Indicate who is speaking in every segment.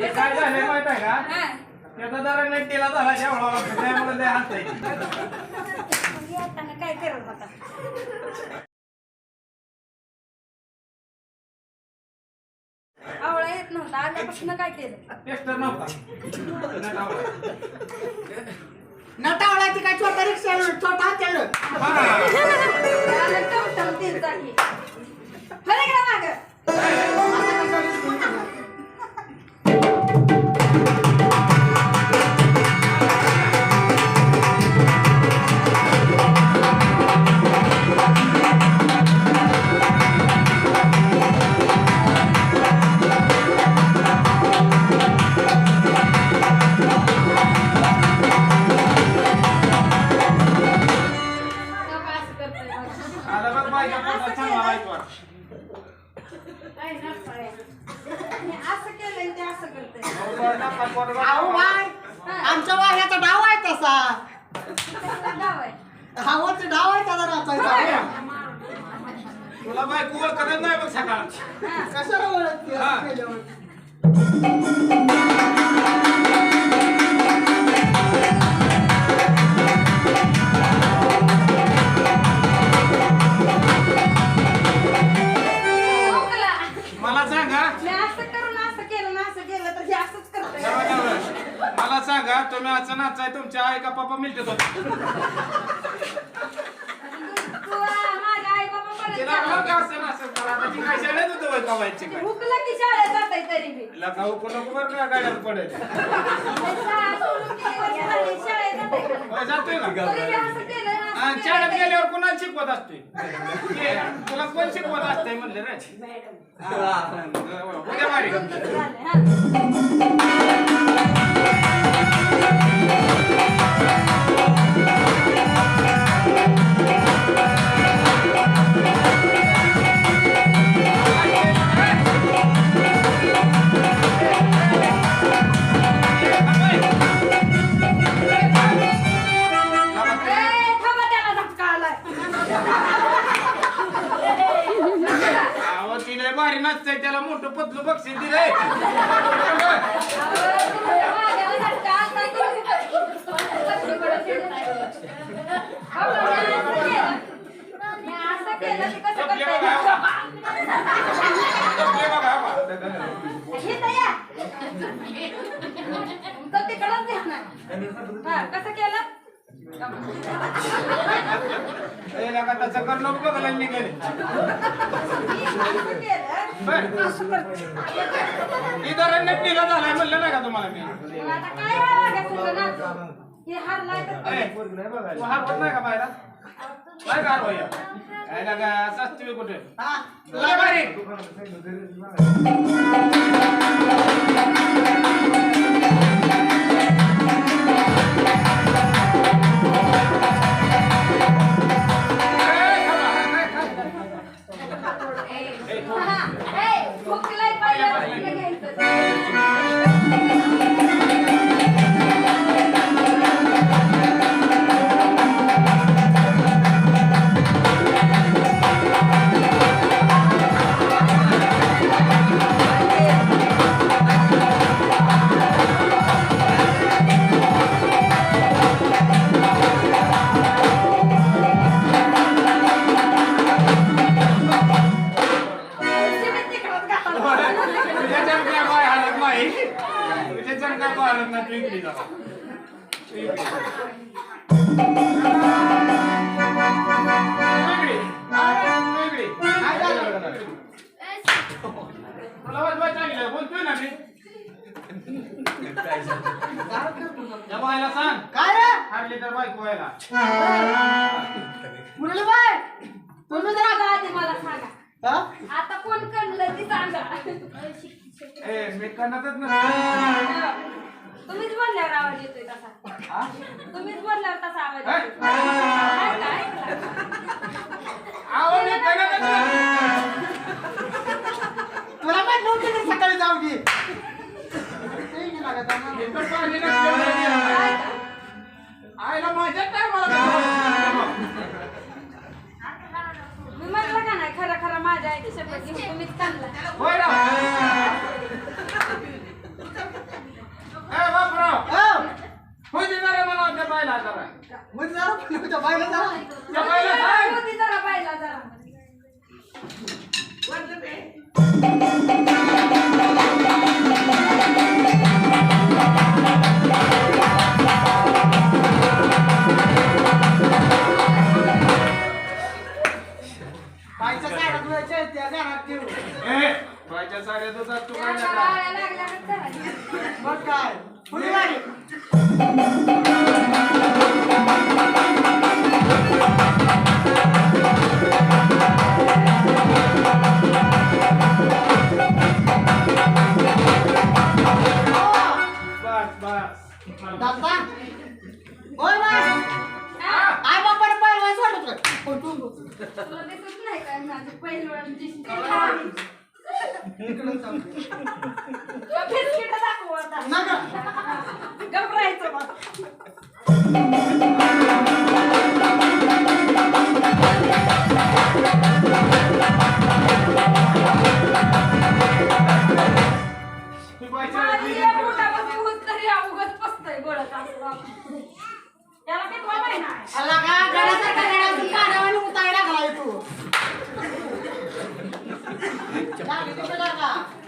Speaker 1: हे काय झालंय माहीत आहे का?
Speaker 2: हा.
Speaker 1: त्याचा जरा नेटीला झाला त्यामुळे लय हसतंय.
Speaker 2: येताना काय करत होता आवळा येत नव्हता आल्यापासून काय केलं?
Speaker 1: टेस्टर नव्हता.
Speaker 3: नटावळाची काय? छोटा रिक्षा छोटा केलं
Speaker 1: हा.
Speaker 2: आलं टमटम तीन चाकी खरं
Speaker 1: बाईचा पोटात
Speaker 2: नसतंय. हे असं केलंय ते असं करतंय.
Speaker 1: अहो
Speaker 3: बाय. आमच्या वाऱ्याचा डाव आहे तसा.
Speaker 2: डाव आहे.
Speaker 3: हवाचा डाव आहे त्याचा राचायचा
Speaker 1: तुला बायको ओळखतच नाही बघ सकाळ.
Speaker 3: कशाला ओळखते?
Speaker 1: हा.
Speaker 3: केल्यावर?
Speaker 2: हुकलं की शाळेत जाताय तरी बी
Speaker 1: लका नको नको बरं का गाड्यात पडेल
Speaker 2: शाळा सोडून किती वर्ष झाली, शाळेत जाताय का?
Speaker 1: होय, जातोय का
Speaker 2: तरी बी असं केलं ना, असं
Speaker 1: आणि
Speaker 2: केलं
Speaker 1: शाळेत गेल्यावर कुणाला शिकवत असतोय ते, तुला कोण शिकवत असतंय म्हणले रे हा, उद्या
Speaker 2: झालं, हा. ए,
Speaker 1: लका तसं कर नको बघायला निघाले
Speaker 2: केलं.
Speaker 1: इधर नट्टीला झालाय म्हणलं नाही का तुम्हाला मी?
Speaker 2: हे
Speaker 1: हारवत नाही का बाहेर? काय लागा कुठे?
Speaker 3: हा.
Speaker 1: बारी
Speaker 2: हा,
Speaker 1: त्या बायला सांग.
Speaker 3: काय रे?
Speaker 1: हारली तर बायको व्हायला.
Speaker 3: मुरली बाय. तुम्ही जरा
Speaker 2: आधी मला सांगा.
Speaker 3: हा?
Speaker 2: आता कोण कणलं ती सांगा.
Speaker 1: ए मी नाही
Speaker 2: तुम्हीच बोलल्यावर आवाज येतोय तसा.
Speaker 1: हा?
Speaker 2: तुम्हीच बोलल्यावर तसा आवाज? येतोय?
Speaker 1: आहो, मी नाही.
Speaker 3: तुला पण
Speaker 1: आयला माझ्या काय
Speaker 2: मी म्हटलं का नाही खरं खरं माझ्या आईची शपथ घेऊन तुम्हीच काढला
Speaker 1: होय ना
Speaker 3: ए ラーメンで。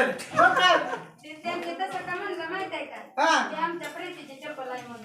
Speaker 3: झाले
Speaker 4: हो
Speaker 2: आहे का? आमच्या प्रेतीची चप्पल आहे म्हणून.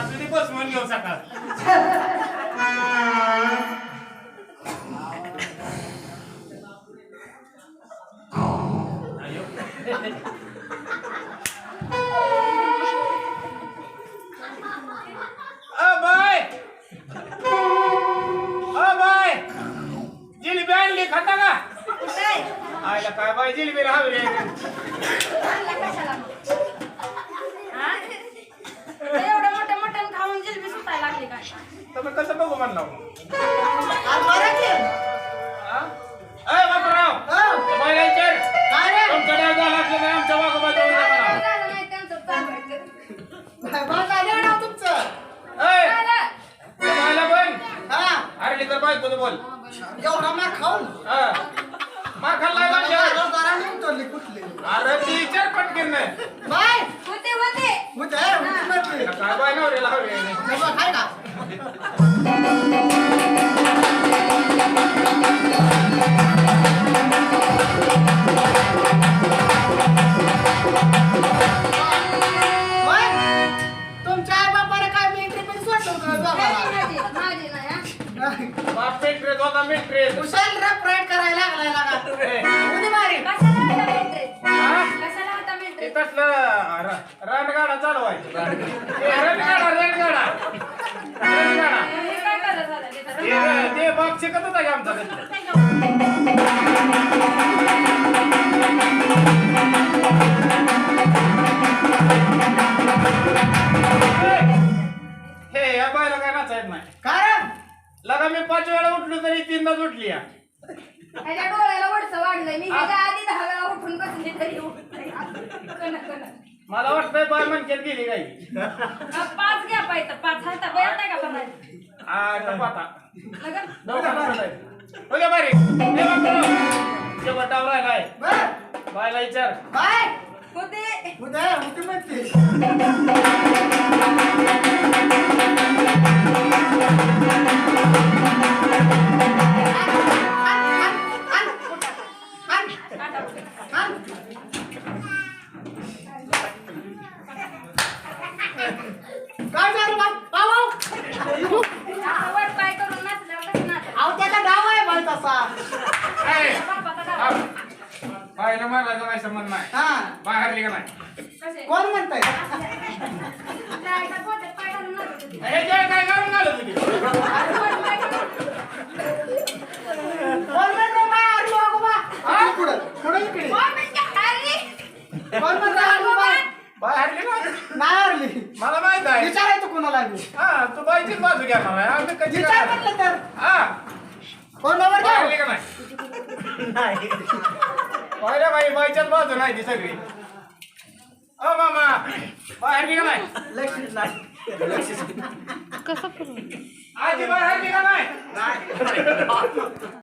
Speaker 1: तुम्ही बसवून घेऊ सका जिलेबी आणली खाता का? आयला काय बाय जिलेबी राहावी रे
Speaker 3: आलं ना तुमचं.
Speaker 1: अय
Speaker 2: झालं.
Speaker 1: त्या बायला बोल
Speaker 3: हा.
Speaker 1: तर बोल
Speaker 3: एवढा मार खाऊन.
Speaker 1: हा. मा खाल्लाय
Speaker 3: मला
Speaker 1: माझ्यावर.
Speaker 3: रोजगाराने उतरली कुठली.
Speaker 1: अरे ती विचार पटकन नाही
Speaker 3: बाय.
Speaker 2: होते होते
Speaker 3: होते, होती म्हटली.
Speaker 1: काय नवऱ्याला हवी
Speaker 3: काय का? तुमच्या आई बापाला काय मी entry पण सोडलं होतं बाबाला.
Speaker 2: माझी माझी नाही हा.
Speaker 1: बाप होता
Speaker 3: करायला लागलाय लागा.
Speaker 1: ते बाप शिकत होता आमचा. आता पाहता
Speaker 2: लगन
Speaker 1: दवाखान्यात चालायचं. हो द्या बारी हे बापराव. शेवट डाव राहिलाय
Speaker 3: बर.
Speaker 1: बायला विचार
Speaker 3: बाय.
Speaker 2: होते
Speaker 3: उद्या होती म्हणते.
Speaker 2: काटा उठे.
Speaker 3: काय झालं बा? पाहू.
Speaker 2: असं वर पाय करून नाचल्यावर कसं नाचायचं?
Speaker 3: अहो, त्याचा डाव आहे बाई तसा.
Speaker 1: बायला मारायचा काय संबंध नाही
Speaker 3: हा.
Speaker 1: बाय हरली का नाही?
Speaker 3: कोण म्हणतंय.
Speaker 1: हे जे काय करून.
Speaker 3: कोण? हा, पुढं. पुढं इकडे.
Speaker 2: कोण म्हणते?
Speaker 3: बाय?
Speaker 1: बाय हरली का
Speaker 3: नाही हरली.
Speaker 1: मला माहीत आहे
Speaker 3: विचारायचं कोणाला बी.
Speaker 1: हा तू बायचीच बाजू घेणार आहे आम्ही कधी
Speaker 3: विचार? म्हटलं तर
Speaker 1: हा
Speaker 3: कोण?
Speaker 1: का नाही पाहिल्या बाई बाईच्याच बाजू नाही ती सगळी. अ मामा बाय हरली का नाही.
Speaker 3: लक्ष नाही.
Speaker 1: आजी बाय हरली का नाही.